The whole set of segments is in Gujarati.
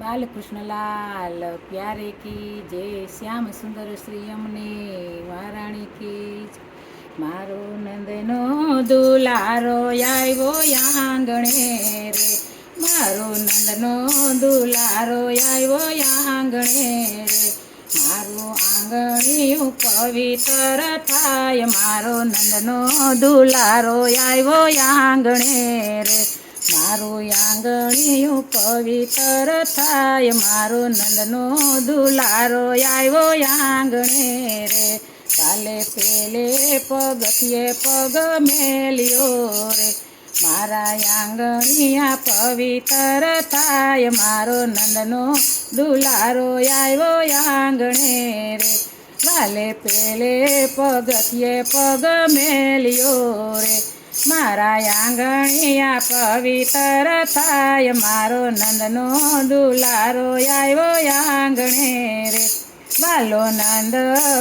બાલકૃષ્ણલાલ પ્યારે કી જય શ્યામ સુંદર શ્રી અમને મહારાણી કી મારો નંદનો દુલારો આવ્યો આંગણે રે. મારો નંદનો દુલારો આવ્યો આંગણે રે. મારું આંગણિયું પવિત્ર થાય. મારો નંદનો દુલારો આવ્યો આંગણે રે. મારું આંગણીયું પવિત્ર થાય, મારો નંદનો દુલારો આવ્યો આંગણે રે. કાલે પેલે પગથિયે પગ મેલ્યો રે. મારા આંગણિયા પવિત્ર થાય, મારો નંદનો દુલારો આવ્યો આંગણે રે. વાલે પેલે પગથિયે પગ મેલ્યો રે. મારા આંગણિયા પવિત્ર થાય. મારો નંદનો દુલારો આવ્યો આંગણે રે. વાલો નંદ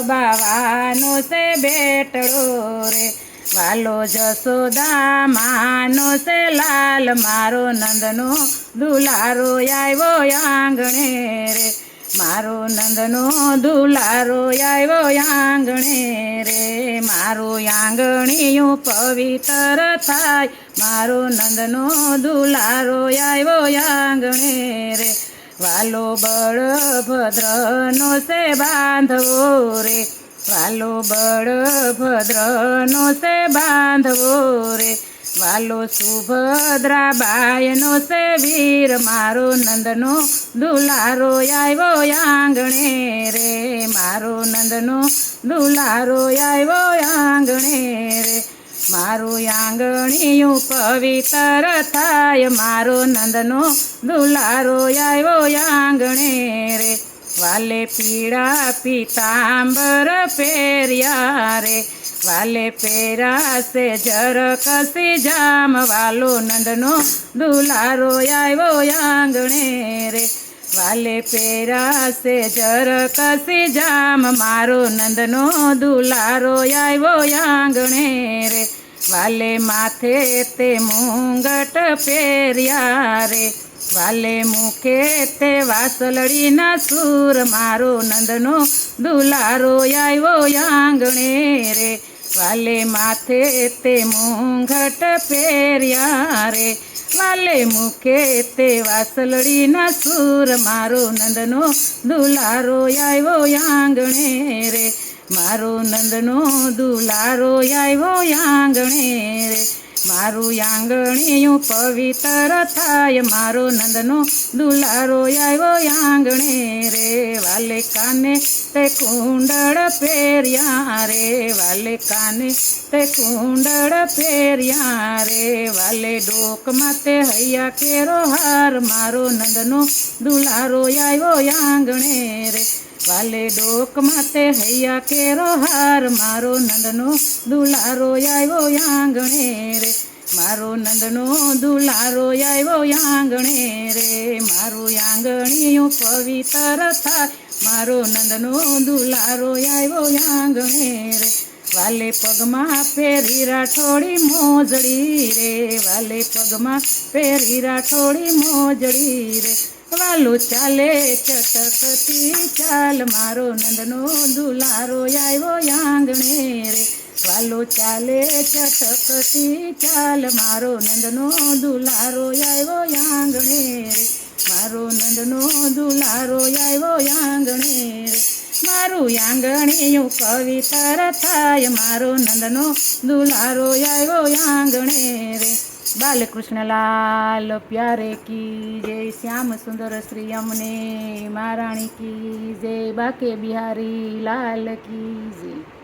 બાવાનો છે બેટડો રે. વાલો જસોદા માનો છે લાલ. મારો નંદનો દુલારો આવ્યો આંગણે રે. મારો નંદનો દુલારો આવ્યો આંગણે રે. મારું આંગણીયું પવિત્ર થાય. મારો નંદનો દુલારો આવ્યો આંગણે રે. વાલો બળભદ્રનો સે બાંધવો રે. વાલો બળભદ્રનો સે બાંધવો રે. વાલો સુભદ્રા બાયનો છે વીર, મારો નંદનો દુલારો આવ્યો આંગણે રે. મારો નંદનો દુલારો આવ્યો આંગણે રે. મારું આંગણીયું પવિત્ર થાય. મારો નંદનો દુલારો આવ્યો આંગણે રે. વાલે પીળા પિતાંબર પહેર્યા રે. વાલે પેરાશે જર કસી જામ, વાલો નંદનો દુલારો આવ્યો આંગણે રે. વાલે પેરાશે જર કસી જામ, મારો નંદનો દુલારો આવ્યો આંગણે રે. વાલે માથે તે મુંગટ પહેર્યા રે. વાલે મુખે તે વાસલડીના સૂર, મારો નંદનો દુલારો આવ્યો આંગણે રે. વાલે માથે તે મુંગટ પહેર્યા રે. વાલે મુખે તે વાસલડીના સૂર, મારો નંદનો દુલારો આવ્યો આંગણે રે. મારો નંદનો દુલારો આવ્યો આંગણે રે. મારું આંગણિયું પવિત્ર થાય. મારો નંદનો દુલારો આવ્યો આંગણે રે. વાલે કાને તે કુંડળ પહેર્યા રે. વાલે કાને તે કુંડળ પહેર્યા રે. વાલે ડોકમાં તે હૈયા કેરો હાર. મારો નંદનો દુલારો આવ્યો આંગણે રે. વાલે ડોક માતે હૈયા કેરો હાર. મારો નંદનો દુલારો આવ્યો આંગણે રે. મારો નંદનો દુલારો આવ્યો આંગણે રે. મારું આંગણિયું પવિત્ર થાય. મારો નંદનો દુલારો આવ્યો આંગણે રે. વાલે પગમાં ફેરી રાઠોડી મોજડી રે. વાલે પગમાં ફેરી રાઠોડી મોજડી રે. વાલો ચાલે ચટકતી ચાલ, મારો નંદનો દુલારો આવ્યો આંગણે રે. વાલો ચાલે ચટકતી ચાલ, મારો નંદનો દુલારો આવ્યો આંગણે રે. મારો નંદનો દુલારો આવ્યો આંગણે રે. મારું આંગણીયું કવિતા થાય, મારો નંદનો દુલારો આવ્યો આંગણે રે. બાલકૃષ્ણલાલ પ્યારે કી જય શ્યામ સુંદર શ્રી અમને, મહારાણી કી જય, બાકે બિહારી લાલ કી જય.